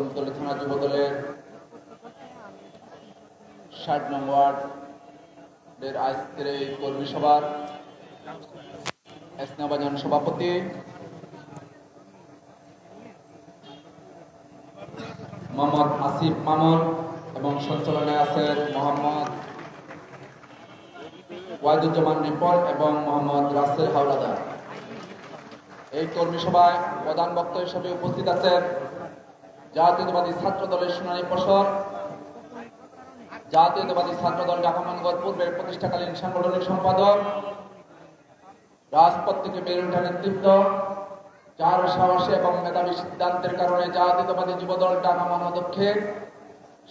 কদমতলী থানা যুব দলের ষাট নং ওয়ার্ডের আজকের এই কর্মী সভার স্নেহবাজন সভাপতি। মোহাম্মদ আসিফ মামুন এবং সঞ্চালনায় আছেন মোহাম্মদ ওয়াইদুজ্জামান রিপন এবং মোহাম্মদ রাসেল হাওলাদার। এই কর্মী সভায় প্রধান বক্তা হিসেবে উপস্থিত আছেন জাতীয়তাবাদী ছাত্র দলের শুনানি পর্ষদ জাতীয়তাবাদী ছাত্র দল ঢাকা মহানগর পূর্বের প্রতিষ্ঠাকালীন সাংগঠনিক সম্পাদক। রাজপথ থেকে বেড়ে ওঠা নেতৃত্ব। যার সাহসে এবং মেধাবী সিদ্ধান্তের কারণে জাতীয়তাবাদী যুবদল ঢাকা মহানদক্ষের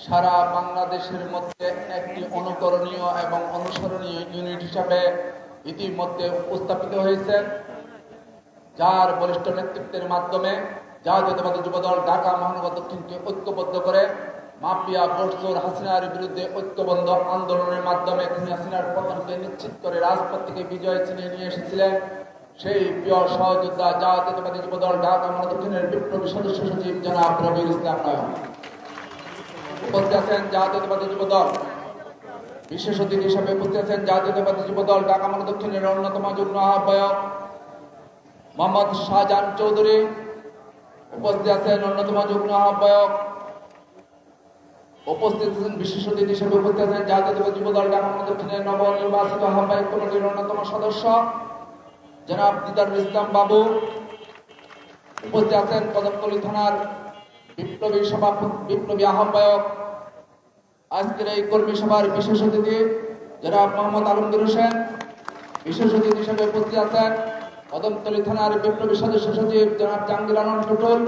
সারা বাংলাদেশের মধ্যে একটি অনুকরণীয় এবং অনুসরণীয় ইউনিট হিসাবে ইতিমধ্যে উপস্থাপিত হয়েছে। যার বলিষ্ঠ নেতৃত্বের মাধ্যমে জাতীয়তাবাদী যুবদল ঢাকা, মহানগর, দক্ষিণকে ঐক্যবদ্ধ করে, মাফিয়া বোর্ডসোর হাসিনার বিরুদ্ধে ঐক্যবদ্ধ আন্দোলনের মাধ্যমে খুনি হাসিনার পতনকে নিশ্চিত করে রাজপথ থেকে বিজয় ছিনিয়ে নিয়ে এসেছিলেন। সেই প্রিয় সহযোদ্ধা জাতীয়তাবাদী যুবদল ঢাকা, মহানগর, দক্ষিণের বিপ্লবী সদস্য সচিব জনাব রবিউল ইসলাম নয়ন উপস্থিত আছেন জাতীয়তাবাদী যুবদল। বিশেষ অতিথি হিসেবে উপস্থিত আছেন জাতীয়তাবাদী যুবদল ঢাকা, মহানগর, দক্ষিণের অন্যতম যুগ্ম আহ্বায়ক মোহাম্মদ শাহজাহান চৌধুরী। উপস্থিত আছেন অন্যতম যুগ্ম আহ্বায়ক। উপস্থিত আছেন বিশেষ অতিথি হিসেবে উপস্থিত আছেন জাতীয় যুবদল ঢাকা দক্ষিণের নবনির্বাচিত আহ্বায়ক কমিটির অন্যতম সদস্য, জনাব দিদারুল ইসলাম বাবু। উপস্থিত আছেন কদমতলী থানার বিপ্লবী সভা বিপ্লবী আহ্বায়ক। আজকের এই কর্মী সভার বিশেষ অতিথি, জনাব মোহাম্মদ আলমগীর হোসেন। বিশেষ অতিথি হিসেবে উপস্থিত আছেন কদমতলী থানার বিপ্লবী সদস্য সচিব জনাব জাহাঙ্গীর আলম টুটুল,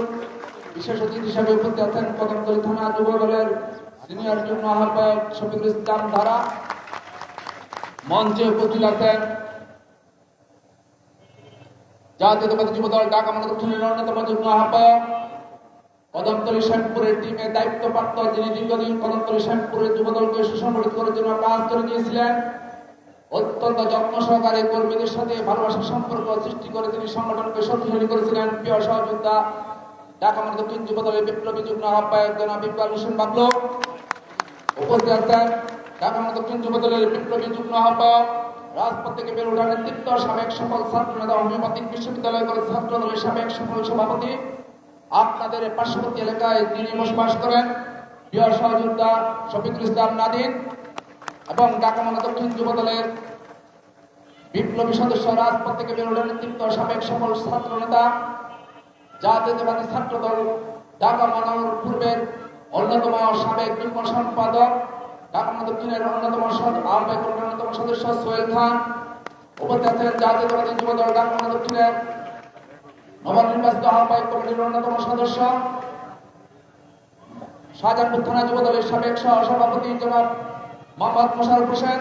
বিশেষ অতিথি হিসেবে উপস্থিত আছেন কদমতলী থানা যুব দলের সিনিয়র যুগ্ম আহ্বায়ক শফিকুল ইসলাম ধারা। মঞ্চে উপস্থিত আছেন জাতীয়তাবাদী যুব দল ঢাকা মহানগর অন্যতম যুগ্ম আহ্বায়ক কদমতলী শ্যামপুরের টিমে দায়িত্বপ্রাপ্ত যিনি দীর্ঘদিন কদমতলী শ্যামপুরের যুব দলকে সুসংগঠিত করার জন্য কাজ করে গিয়েছিলেন। অত্যন্ত যত্ন সহকারে কর্মীদের সাথে ভালোবাসার সম্পর্ক সৃষ্টি করে তিনি সংগঠনকে শক্তিশালী করেছিলেন। প্রিয় সহযোদ্ধা, ঢাকা মহানগর দক্ষিণ যুব দলের বিপ্লবী যুগ্ম আহ্বায়ক জনাব ইকবাল হোসেন বাবলু উপস্থিত আছেন। ঢাকা মহানগর দক্ষিণ যুব দলের বিপ্লবী যুগ্ম আহ্বায়ক, রাজপথ থেকে বের ওঠা নেতৃত্ব, সাবেক সফল ছাত্র নেতা হোমিওপ্যাথিক বিশ্ববিদ্যালয় কলেজ ছাত্র দলের সাবেক সফল সভাপতি আপনাদের পার্শ্ববর্তী এলাকায় যিনি বসবাস করেন। প্রিয় সহযোদ্ধা, শফিকুল ইসলাম নাদিন এবং ঢাকা দক্ষিণ যুব দলের বিপ্লবী সদস্য, রাজপথ থেকে বের ওঠা নেতৃত্ব সাবেক সফল ছাত্র নেতা জাতীয়তাবাদী ছাত্র দল ঢাকা মহানগর পূর্বের অন্যতম সাবেক যুগ্ম সম্পাদক, ঢাকা দক্ষিণের অন্যতম সদ- আহ্বায়ক অন্যতম সদস্য সোহেল খান, উপস্থিত আছেন জাতীয়তাবাদী যুব দল ঢাকা দক্ষিণের নবনির্বাচিত আহ্বায়ক কমিটির অন্যতম সদস্য, শাহজাহানপুর থানা যুব দলের সাবেক সহ সভাপতি জনাব মোহাম্মদ মোশারফ হোসেন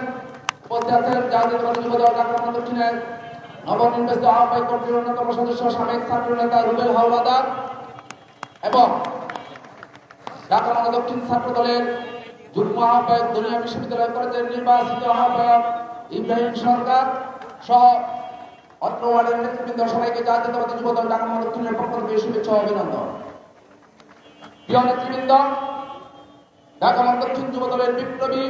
উপস্থিত জাতীয় যুব দল ঢাকা দক্ষিণের নবনির্বাচিত আহ্বায়ক কমিটির অন্যতম সদস্য সাবেক ছাত্র নেতা রুবেল হাওলাদার এবং ঢাকা দক্ষিণ ছাত্র দলের যুগ্ম আহ্বায়ক দুনিয়া বিশ্ববিদ্যালয় কলেজের নির্বাচিত আহ্বায়ক ইব্রাহিম সরকার সহ অত্র ওয়ার্ডের নেতৃবৃন্দ সবাইকে জাতীয়তাবাদী যুব দল ঢাকা দক্ষিণের পক্ষ থেকে শুভেচ্ছা অভিনন্দন। প্রিয় নেতৃবৃন্দ, ঢাকা দক্ষিণ যুব দলের বিপ্লবী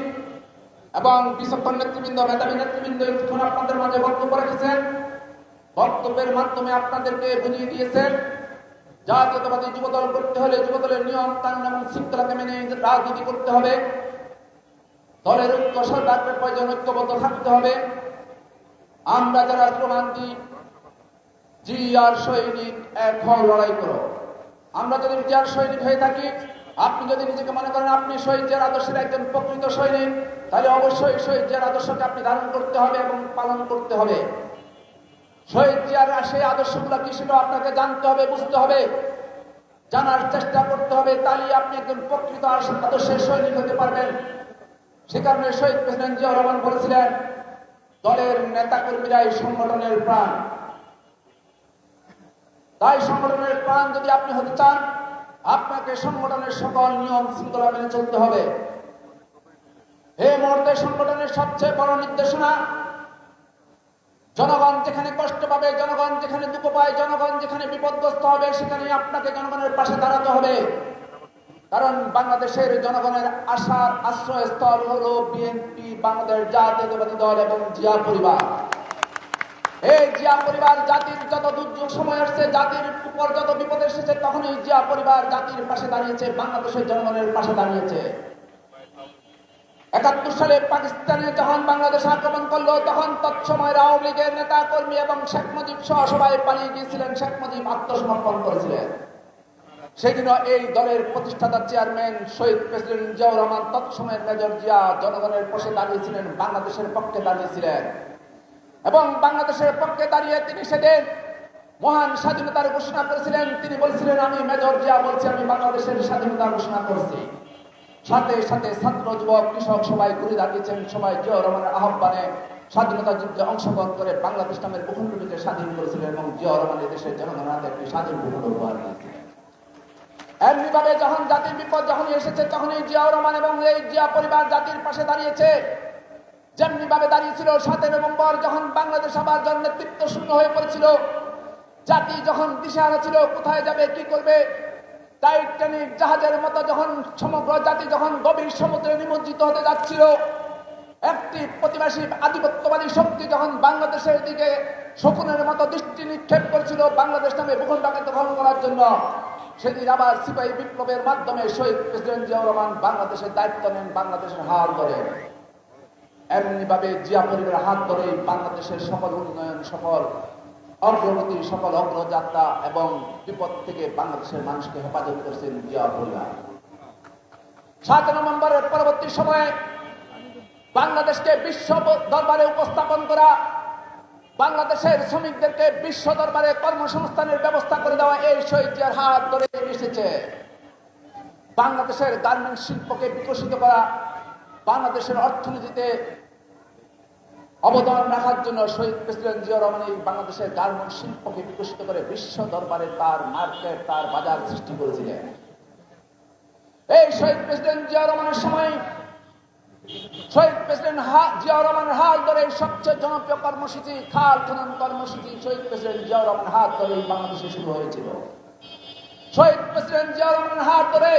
এবং বিচক্ষণ নেতৃবৃন্দ, মেধাবী নেতৃবৃন্দ এখন আপনাদের মাঝে বক্তব্য রেখেছেন। বক্তব্যের মাধ্যমে আপনাদেরকে বুঝিয়ে দিয়েছেন, জাতীয়তাবাদী যুবদল করতে হলে যুবদলের নিয়ম, কানুন এবং শৃঙ্খলাকে মেনে রাজনীতি করতে হবে। দলের ঐক্য সরকারের প্রয়োজন, ঐক্যবদ্ধ থাকতে হবে। আমরা যারা দিই জি আর সৈনিক হও লড়াই করো। আমরা যদি জি আর সৈনিক হয়ে থাকি আপনি যদি নিজেকে মনে করেন আপনি শহীদের আদর্শের একজন প্রকৃত সৈনিক, তাহলে অবশ্যই শহীদের আদর্শকে আপনি ধারণ করতে হবে এবং পালন করতে হবে। শহীদ জিয়ার সেই আদর্শগুলো কি সেটা আপনাকে জানতে হবে, বুঝতে হবে, জানার চেষ্টা করতে হবে তাহলে আপনি একজন প্রকৃত আদর্শের সৈনিক হতে পারবেন। সে কারণে শহীদ প্রেসিডেন্ট জিয়া রহমান বলেছিলেন, দলের নেতা কর্মীরাই সংগঠনের প্রাণ। তাই সংগঠনের প্রাণ যদি আপনি হতে চান আপনাকে সংগঠনের সকল নিয়ম শৃঙ্খলা মেনে চলতে হবে। এই মুহূর্তে সংগঠনের সবচেয়ে বড় নির্দেশনা, জনগণ যেখানে কষ্ট পাবে, জনগণ যেখানে দুঃখ পায়, জনগণ যেখানে বিপদগ্রস্ত হবে, সেখানে আপনাকে জনগণের পাশে দাঁড়াতে হবে। কারণ বাংলাদেশের জনগণের আশার আশ্রয়স্থল হলো বিএনপি, বাংলাদেশ জাতীয়তাবাদী দল এবং জিয়া পরিবার। এই জিয়া পরিবার, জাতির যত দুর্যোগ সময় আসছে, জাতির উপর যত বিপদ এসেছে তখন তখনই জিয়া পরিবার জাতির পাশে দাঁড়িয়েছে, বাংলাদেশের জনগণের পাশে দাঁড়িয়েছে। একাত্তর সালে পাকিস্তানে যখন বাংলাদেশ আক্রমণ করল, তখন তৎসময় আওয়ামী লীগের নেতা কর্মী এবং শেখ মুজিব সহ সবাই পালিয়ে গিয়েছিলেন, শেখ মুজিব আত্মসমর্পণ করেছিলেন। সেদিনও এই দলের প্রতিষ্ঠাতা চেয়ারম্যান শহীদ প্রেসিডেন্ট জিয়াউর রহমান তৎসময়ের মেজর জিয়া জনগণের পাশে দাঁড়িয়েছিলেন, বাংলাদেশের পক্ষে দাঁড়িয়েছিলেন। এবং বাংলাদেশের পক্ষে দাঁড়িয়ে তিনি সেদিন মহান স্বাধীনতার ঘোষণা করেছিলেন। তিনি বলছিলেন, আমি মেজর জিয়া বলছি, আমি বাংলাদেশের স্বাধীনতা ঘোষণা করছি। সাথে সাথে ছাত্র, যুবক, কৃষক সবাই ঘুরে দাঁড়িয়েছেন সবাই জিয়াউর রহমানের আহ্বানে স্বাধীনতা যুদ্ধে অংশগ্রহণ করে বাংলাদেশ নামের ভূখণ্ডটিকে স্বাধীন করেছিলেন এবং জিয়া রহমান এই দেশের জনগণের হাতে একটি স্বাধীন ভূখণ্ড উপহার দিয়েছিলেন। এমনিভাবে যখন জাতির বিপদ যখনই এসেছে, তখনই জিয়াউর রহমান এবং এই জিয়া পরিবার জাতির পাশে দাঁড়িয়েছে। যেমনি ভাবে দাঁড়িয়েছিল সাতই নভেম্বর, যখন বাংলাদেশ আবার জন নেতৃত্ব শূন্য হয়ে পড়েছিল, জাতি যখন দিশাহারা ছিল, কোথায় যাবে, কি করবে? টাইটানিক জাহাজের মতো যখন সমগ্র জাতি যখন গভীর সমুদ্রে নিমজ্জিত হতে যাচ্ছিল, একটি প্রতিবাসী আধিপত্যবাদী শক্তি যখন বাংলাদেশের দিকে শকুনের মতো দৃষ্টি নিক্ষেপ করছিল, বাংলাদেশ নামে ভূখণ্ডকে দখল করার জন্য, সেদিন আবার সিপাহী বিপ্লবের মাধ্যমে শহীদ প্রেসিডেন্ট জিয়াউর রহমান বাংলাদেশের দায়িত্ব নেন, বাংলাদেশের হাল ধরেন। এমনি ভাবে জিয়া পরিবারের হাত ধরে বাংলাদেশের সকল উন্নয়ন সকল অগ্রগতি সকল অগ্রযাত্রা এবং বিপদ থেকে বাংলাদেশের মানুষকে হেফাজত করেছেন জিয়া পরিবার সাত নভেম্বরের পরবর্তী সময়ে বাংলাদেশকে বিশ্ব দরবারে উপস্থাপন করা, বাংলাদেশের শ্রমিকদেরকে বিশ্ব দরবারে কর্মসংস্থানের ব্যবস্থা করে দেওয়া এই শহীদ জিয়ার হাত ধরে এসেছে। বাংলাদেশের গার্মেন্টস শিল্পকে বিকশিত করা, বাংলাদেশের অর্থনীতিতে অবদান রাখার জন্য শহীদ প্রেসিডেন্ট জিয়া রহমান এই বাংলাদেশের গার্মেন্ট শিল্পকে বিকশিত করে বিশ্ব দরবারে তার মার্কেট, তার বাজার সৃষ্টি করেছিলেন। এই শহীদ প্রেসিডেন্ট জিয়া রহমানের সময় শহীদ প্রেসিডেন্ট জিয়া রহমানের হাত ধরে সবচেয়ে জনপ্রিয় কর্মসূচি, খাল খনন কর্মসূচি শহীদ প্রেসিডেন্ট জিয়া রহমানের হাত ধরে বাংলাদেশে শুরু হয়েছিল। শহীদ প্রেসিডেন্ট জিয়া রহমানের হাত ধরে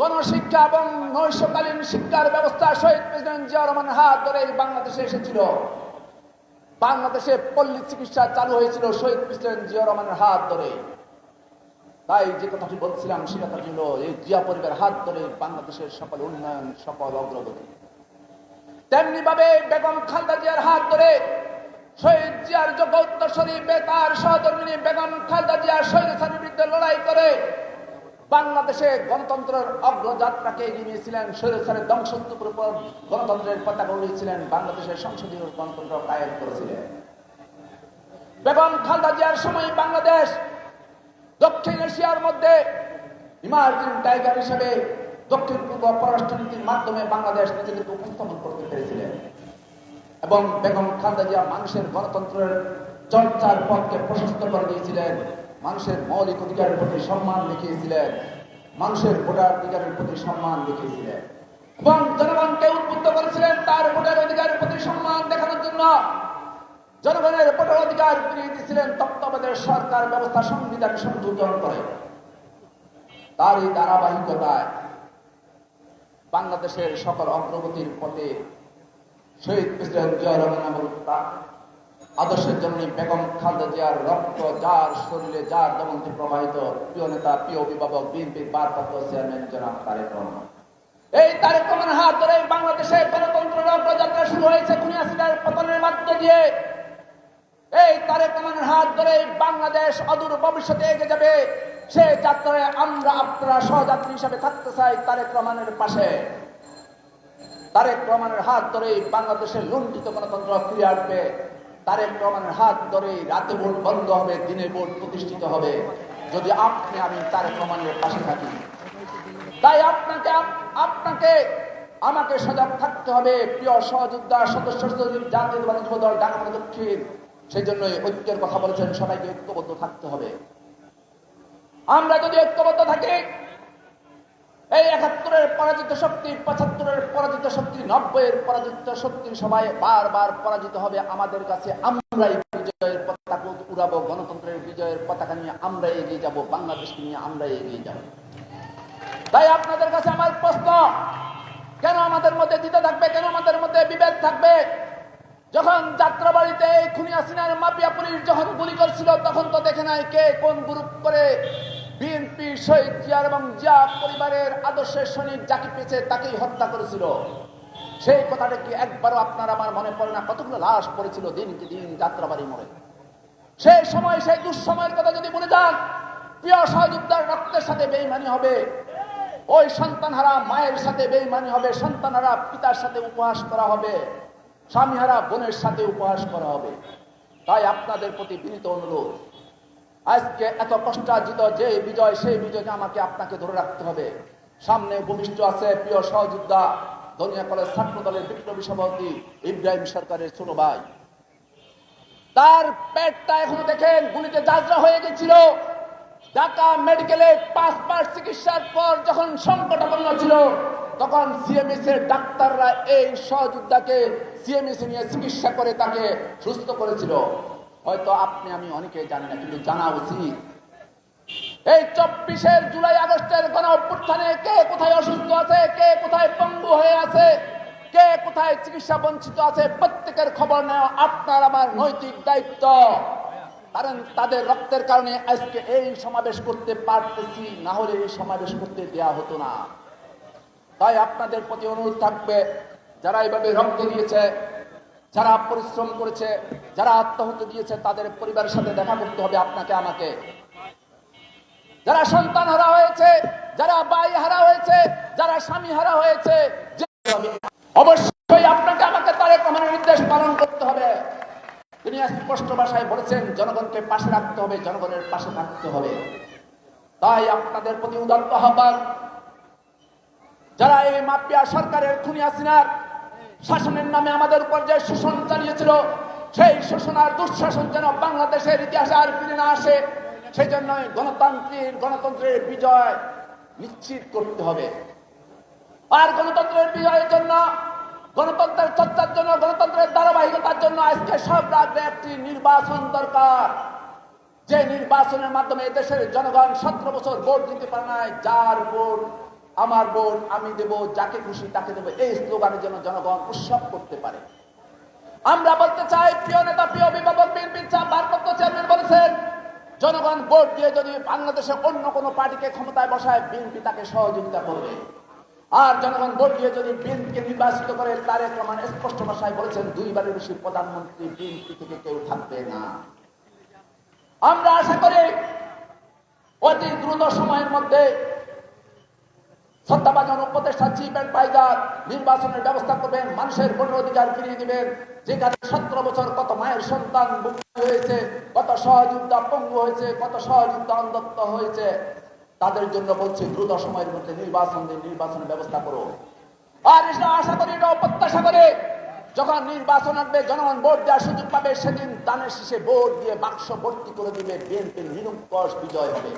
গণশিক্ষা এবং নৈশকালীন শিক্ষার ব্যবস্থা শহীদ প্রেসিডেন্ট জিয়া রহমানের হাত ধরে বাংলাদেশে এসেছিল। বাংলাদেশে পল্লী চিকিৎসা চালু হয়েছিল শহীদ প্রেসিডেন্ট জিয়া রহমানের হাত ধরে। তাই যে কথাটি বলছিলাম, সে কথাটি হলো, এই জিয়া পরিবারের হাত ধরে বাংলাদেশের সকল উন্নয়ন, সকল অগ্রগতি। তেমনি ভাবে বেগম খালদা জিয়ার হাত ধরে শহীদ জিয়ার যোগ্য উত্তরসরী বেতার সহধর্মিনী বেগম খালদা জিয়ার স্বৈরাচারের বিরুদ্ধে লড়াই করে বাংলাদেশে গণতন্ত্রের অগ্রযাত্রাকে এগিয়ে নিয়েছিলেন স্বৈরাচারের ধ্বংসস্তূপের উপর গণতন্ত্রের পতাকা উড়িয়েছিলেন বাংলাদেশের সংসদীয় গণতন্ত্র কায়েম করেছিলেন। বেগম খালদা জিয়ার সময় বাংলাদেশ দক্ষিণ এশিয়ার মধ্যে ইমার্জিং টাইগার হিসেবে দক্ষিণ পূর্ব পররাষ্ট্রনীতির মাধ্যমে বাংলাদেশ নিজেদেরকে উপস্থাপন করতে পেরেছিলেন এবং বেগম খালদা জিয়া মানুষের গণতন্ত্রের চর্চার পথকে প্রশস্ত করে দিয়েছিলেন। মানুষের মৌলিক অধিকারের প্রতি সম্মান দেখিয়েছিলেন। মানুষের ভোটার অধিকারের প্রতি সম্মান দেখিয়েছিলেন। এবং জনগণকে উদ্বুদ্ধ করেছিলেন তার ভোটার অধিকারের প্রতি সম্মান দেখানোর জন্য। জনগণের ভোটার অধিকার ফিরিয়ে দিয়েছিলেন তত্ত্বাবধায়ক সরকার ব্যবস্থা সংবিধান সংযোজন করে। তার এই ধারাবাহিকতায় বাংলাদেশের সকল অগ্রগতির পথে শহীদ প্রেসিডেন্ট জিয়া রহমান আদর্শের জন্য বেগম খালেদা জিয়ার রক্ত, যার শরীরে যার দমন্তে প্রবাহিত, প্রিয় নেতা, প্রিয় অভিভাবক, বিএনপির ভারপ্রাপ্ত চেয়ারম্যান জনাব তারেক রহমান। এই তারেক রহমানের হাত ধরে বাংলাদেশে গণতন্ত্রের অগ্রযাত্রা শুরু হয়েছে খুনি পতনের মাধ্য দিয়ে। এই তারেক রহমানের হাত ধরে বাংলাদেশ অদূর ভবিষ্যতে এগিয়ে যাবে। সে যাত্রায় আমরা আপনারা সহযাত্রী হিসাবে থাকতে চাই তারেক রহমানের পাশে। তারেক রহমানের হাত ধরে বাংলাদেশের লুণ্ঠিত গণতন্ত্র ফিরে আসবে। তারেক রহমানের হাত ধরে রাতে ভোট বন্ধ হবে, দিনে ভোট প্রতিষ্ঠিত হবে। যদি আপনি, আমি তারেক রহমানের পাশে থাকি। তাই আপনাকে আপনাকে, আমাকে সজাগ থাকতে হবে। প্রিয় সহযোদ্ধা, সদস্য জাতীয় দল ঢাকা দক্ষিণ, সেই জন্য ঐক্যের কথা বলেছেন, সবাইকে ঐক্যবদ্ধ থাকতে হবে। আমরা যদি ঐক্যবদ্ধ থাকি এই একাত্তরের পরাজিত শক্তি, পঁচাত্তরের পরাজিত শক্তি, নব্বইয়ের পরাজিত শক্তি সবাই বারবার পরাজিত হবে আমাদের কাছে। আমরাই বিজয়ের পতাকা উড়াবো, গণতন্ত্রের বিজয়ের পতাকা নিয়ে আমরা এগিয়ে যাব, বাংলাদেশকে নিয়ে আমরা এগিয়ে যাব। তাই আপনাদের কাছে আমার প্রশ্ন, কেন আমাদের মধ্যে দিতে থাকবে, কেন আমাদের মধ্যে বিভেদ থাকবে? যখন যাত্রাবাড়িতে এই খুনিয়া সিনার মাফিয়া পুলিশ যখন গুলি করছিল তখন তো দেখে নাই কে কোন গ্রুপ করে বিএনপি শহীদ জিয়ার এবং জিয়া পরিবারের আদর্শের সৈনিক যাকে পেয়েছে তাকেই হত্যা করেছিল। সেই কথাটা কি একবারও আপনার আমার মনে পড়ে না? কতগুলো লাশ পড়েছিল দিনকে দিন যাত্রাবাড়ি মোড়ে। সেই সময়, সেই দুঃসময়ের কথা যদি বলে যান, প্রিয় সহযোদ্ধার রক্তের সাথে বেইমানি হবে, ওই সন্তানহারা মায়ের সাথে বেইমানি হবে, সন্তানহারা পিতার সাথে উপহাস করা হবে, স্বামীহারা বোনের সাথে উপহাস করা হবে। তাই আপনাদের প্রতি বিনীত অনুরোধ আজকে এত কষ্টার্জিত যে বিজয়, সেই বিজয়কে আমাকে আপনাকে ধরে রাখতে হবে। সামনে ভূমিষ্ঠ আছে প্রিয় সহযোদ্ধা দনিয়া কলেজ ছাত্র দলের বিপ্লবী সভাপতি ইব্রাহিম সরকারের ছোট ভাই। তার পেটটা এখনও দেখেন, গুলিতে যাত্রা হয়ে গেছিল। ঢাকা মেডিকেলে মাস চিকিৎসার পর যখন সংকটাপন্ন ছিল, তখন সিএমএস এর ডাক্তাররা এই সহযোদ্ধাকে সিএমএস নিয়ে চিকিৎসা করে তাকে সুস্থ করেছিল। হয়তো আপনি, আমি অনেকে জানি না, কিন্তু জানা উচিত। এই চব্বিশের জুলাই, আগস্টের গণ অভ্যুত্থানে কে কোথায় অসুস্থ আছে, কে কোথায় পঙ্গু হয়ে আছে, কে কোথায় চিকিৎসা বঞ্চিত আছে, প্রত্যেকের খবর নেওয়া আপনার আমার নৈতিক দায়িত্ব। কারণ তাদের রক্তের কারণে আজকে এই সমাবেশ করতে পারতেছি, না হলে এই সমাবেশ করতে দেয়া হতো না। তাই আপনাদের প্রতি অনুরোধ থাকবে, যারা এইভাবে রক্ত দিয়েছে যারা পরিশ্রম করেছে, যারা আত্মহত্যা দিয়েছে, তাদের পরিবারের সাথে দেখা করতে হবে আপনাকে, আমাকে। যারা সন্তান হারা হয়েছে, যারা বাই হারা হয়েছে, যারা স্বামী হারা হয়েছে অবশ্যই আপনাকে আমাকে তারেক নির্দেশ পালন করতে হবে। তিনি স্পষ্ট ভাষায় বলেছেন, জনগণকে পাশে রাখতে হবে, জনগণের পাশে থাকতে হবে। তাই আপনাদের প্রতি উদাত্ত আহ্বান। যারা এই মাপিয়া সরকারের খুনি হাসিনার শাসনের নামে আমাদের উপর যে শোষণ চালিয়েছিল। সেই শোষণ আর দুঃশাসন যেন বাংলাদেশের ইতিহাসে আর ফিরে না আসে সেই জন্য গণতান্ত্রিক গণতন্ত্রের বিজয় নিশ্চিত করতে হবে। আর গণতন্ত্রের বিজয়ের জন্য, গণতন্ত্রের চর্চার জন্য, গণতন্ত্রের ধারাবাহিকতার জন্য আজকে সব রাজ্যে একটি নির্বাচন দরকার। যে নির্বাচনের মাধ্যমে দেশের জনগণ সতেরো বছর ভোট দিতে পারে নাই, যার ভোট আমার বোন, আমি দেব, যাকে খুশি তাকে দেবো। এই স্লোগানের জন্য জনগণ উৎসব করতে পারে। আমরা বলতে চাই, প্রিয় নেতা, প্রিয় অভিভাবক ভারপ্রাপ্ত চেয়ারম্যান বলেছেন, জনগণ ভোট দিয়ে যদি বাংলাদেশে অন্য কোনো পার্টিকে ক্ষমতায় বসায়, বিএনপি তাকে সহযোগিতা করবে। আর জনগণ ভোট দিয়ে যদি বিএনপিকে নির্বাচিত করে তারেক রহমান স্পষ্ট ভাষায় বলেছেন, দুইবারের বেশি প্রধানমন্ত্রী বিএনপি থেকে কেউ থাকবে না। আমরা আশা করি, অতি দ্রুত সময়ের মধ্যে শ্রদ্ধাভাজন উপদেষ্টা চিফ অ্যাডভাইজার নির্বাচনের ব্যবস্থা করবেন, মানুষের ভোটের অধিকার ফিরিয়ে দিবেন। যেখানে সতেরো বছর কত মায়ের সন্তান হয়েছে, কত সহযোদ্ধা পঙ্গু হয়েছে, কত সহযোদ্ধা অন্ধত্ব হয়েছে, তাদের জন্য বলছি দ্রুত সময়ের মধ্যে নির্বাচন দিন নির্বাচনের ব্যবস্থা করো। আর এটা আশা করি এটা প্রত্যাশা করে, যখন নির্বাচন আসবে, জনগণ ভোট দেওয়ার সুযোগ পাবে, সেদিন দানের শেষে ভোট দিয়ে বাক্স ভর্তি করে দিবে, বিএনপির নিরঙ্কশ বিজয় হবে।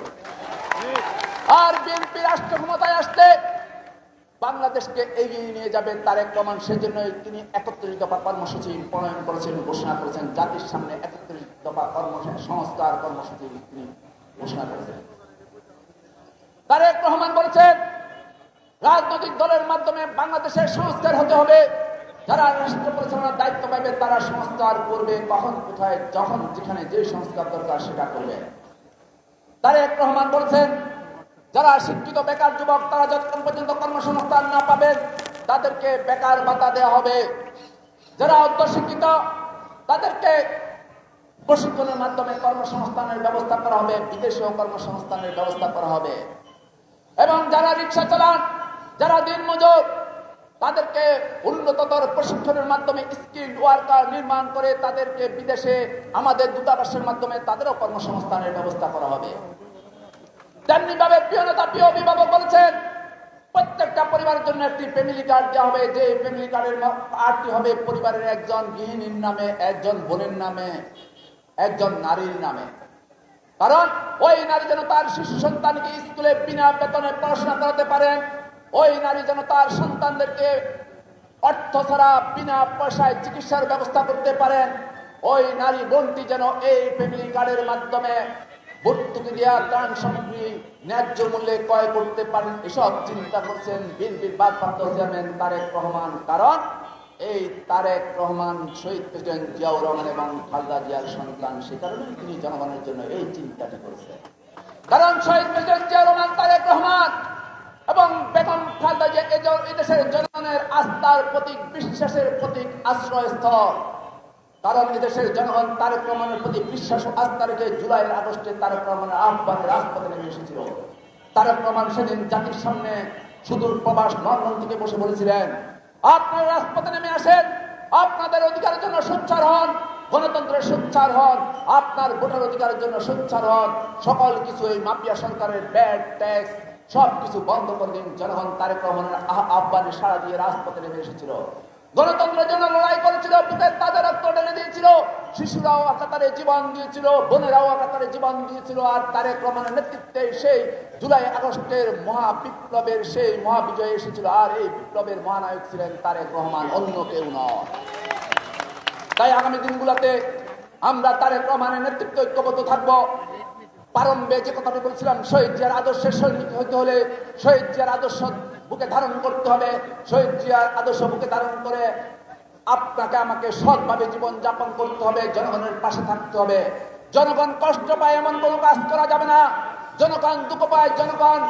আর বিএনপি রাষ্ট্র ক্ষমতায় আসতে বাংলাদেশকে এগিয়ে নিয়ে যাবেন তারেক রহমান সেজন্য তিনি একত্রিশ দফা কর্মসূচি প্রণয়ন করেছেন, ঘোষণা করেছেন। জাতির সামনে একত্রিশ দফা কর্মসূচি সংস্কার কর্মসূচি তিনি ঘোষণা করেছেন। তারেক রহমান বলেছেন, রাজনৈতিক দলের মাধ্যমে বাংলাদেশের সংস্কার হতে হবে যারা রাষ্ট্র পরিচালনার দায়িত্ব পাবে, তারা সংস্কার করবে কখন, কোথায়, যখন, যেখানে যে সংস্কার দরকার, সেটা করবে। তারেক রহমান বলছেন যারা শিক্ষিত বেকার যুবক, তারা যতক্ষণ পর্যন্ত কর্মসংস্থান না পাবেন তাদেরকে বেকার ভাতা দেওয়া হবে। যারা অর্ধশিক্ষিত, তাদেরকে প্রশিক্ষণের মাধ্যমে কর্মসংস্থানের ব্যবস্থা করা হবে, বিদেশেও কর্মসংস্থানের ব্যবস্থা করা হবে। এবং যারা রিক্সা চালান, যারা দিনমজুর তাদেরকে উন্নততর প্রশিক্ষণের মাধ্যমে স্কিল ওয়ার্কার নির্মাণ করে তাদেরকে বিদেশে আমাদের দূতাবাসের মাধ্যমে তাদেরও কর্মসংস্থানের ব্যবস্থা করা হবে। তেমনি ভাবে প্রিয় নেতা প্রিয় অভিভাবক বলছেন, প্রত্যেকটা পরিবারের জন্য একটি ফ্যামিলি কার্ড দেওয়া হবে। যে ফ্যামিলি কার্ডের কার্ডটি হবে পরিবারের একজন গৃহিণীর নামে, একজন বোনের নামে, একজন নারীর নামে। কারণ ওই নারী যেন তার শিশু সন্তানকে স্কুলে বিনা বেতনে পড়াশোনা করাতে পারেন ওই নারী যেন তার সন্তানদেরকে অর্থ ছাড়া বিনা পয়সায় চিকিৎসার ব্যবস্থা করতে পারেন ওই নারী বোনটি যেন এই ফ্যামিলি কার্ডের মাধ্যমে ভর্তুকি দেওয়া, ত্রাণ সামগ্রী ন্যায্য মূল্যে ক্রয় করতে পারেন, এসব চিন্তা করছেন বিএনপির ভারপ্রাপ্ত চেয়ারম্যান তারেক রহমান। কারণ এই তারেক রহমান শহীদ প্রেসিডেন্ট জিয়াউর রহমান এবং খালেদা জিয়ার সন্তান, সে কারণে তিনি জনগণের জন্য এই চিন্তাটি করেছেন। কারণ শহীদ প্রেসিডেন্ট জিয়াউর রহমান, তারেক রহমান এবং বেগম খালেদা জিয়া এদেশের জনগণের আস্থার প্রতীক, বিশ্বাসের প্রতীক, আশ্রয়স্থল। কারণ এদেশের জনগণ তারেক রহমানের প্রতি বিশ্বাস ও আস্থা রেখে জুলাই আগস্টে তারেক রহমানের আহ্বানে রাজপথে নেমে এসেছিল। তারেক রহমান সেদিন জাতির সামনে সুদূর প্রবাস লন্ডন থেকে বসে বলেছিলেন, আপনারা রাজপথে নেমে আসেন, আপনাদের অধিকারের জন্য সোচ্চার হন, গণতন্ত্রের সোচ্চার হন, আপনার ভোটার অধিকারের জন্য সোচ্চার হন, সকল কিছু এই মাফিয়া সরকারের ব্যাড ট্যাক্স সব কিছু বন্ধ করে দিন। জনগণ তারেক রহমানের আহ্বানে সাড়া দিয়ে রাজপথে নেমে এসেছিল। গণতন্ত্রের জন্য লড়াই করেছিল বুকের তাজা রক্ত ঢেলে দিয়েছিল, শিশুরাও একাতারে জীবন দিয়েছিল, বোনেরাও একাতারে জীবন দিয়েছিল, আর তারেক রহমানের নেতৃত্বে সেই জুলাই আগস্টের মহা বিপ্লবের সেই মহাবিজয় এসেছিল, আর এই বিপ্লবের মহানায়ক ছিলেন তারেক রহমান, অন্য কেউ নয়। তাই আগামী দিনগুলোতে আমরা তারেক রহমানের নেতৃত্ব ঐক্যবদ্ধ থাকব। প্রারম্ভে যে কথাটি বলছিলাম, শহীদ জিয়ার আদর্শের সৈনিক হতে হলে, শহীদ জিয়ার আদর্শ বুকে ধারণ করতে হবে, শহীদ জিয়ার আদর্শ বুকে ধারণ করে আপনাকে আমাকে সৎভাবে জীবন যাপন করতে হবে, জনগণের পাশে থাকতে হবে। জনগণ কষ্ট পায় এমন কোনো কাজ করা যাবে না। জনগণ দুঃখ পায়, জনগণ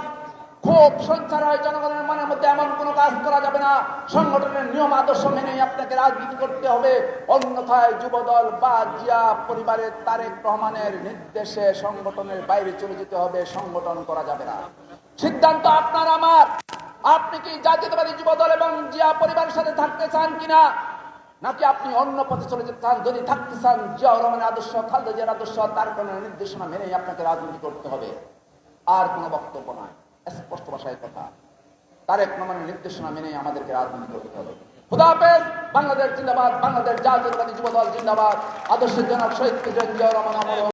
খুব সঞ্চার হয়, জনগণের মনের মধ্যে এমন কোনো কাজ করা যাবে না। সংগঠনের নিয়ম, আদর্শ মেনেই আপনাকে রাজনীতি করতে হবে। অন্যথায় যুবদল বা জিয়া পরিবারের তারেক রহমানের নির্দেশে সংগঠনের বাইরে চলে যেতে হবে, সংগঠন করা যাবে না। সিদ্ধান্ত আপনার, আমার। আপনি কি জাতীয়তাবাদী যুবদল এবং জিয়া পরিবারের সাথে থাকতে চান কিনা? নাকি আপনি অন্য পথে চলে যেতে চান? যদি থাকতে চান, জিয়াউর রহমানের আদর্শ, খালেদা জিয়ার আদর্শ, তার কোনো নির্দেশনা মেনেই আপনাকে রাজনীতি করতে হবে। আর কোনো বক্তব্য নয়। স্পষ্ট ভাষায় কথা। তারেক রহমানের নির্দেশনা মেনে আমাদেরকে রাজনীতি করতে হবে। খুদা হাফেজ, বাংলাদেশ জিন্দাবাদ, বাংলাদেশ জাতীয়তাবাদী যুবদল জিন্দাবাদ। আদর্শের জনক শহীদ জিয়াউর রহমান।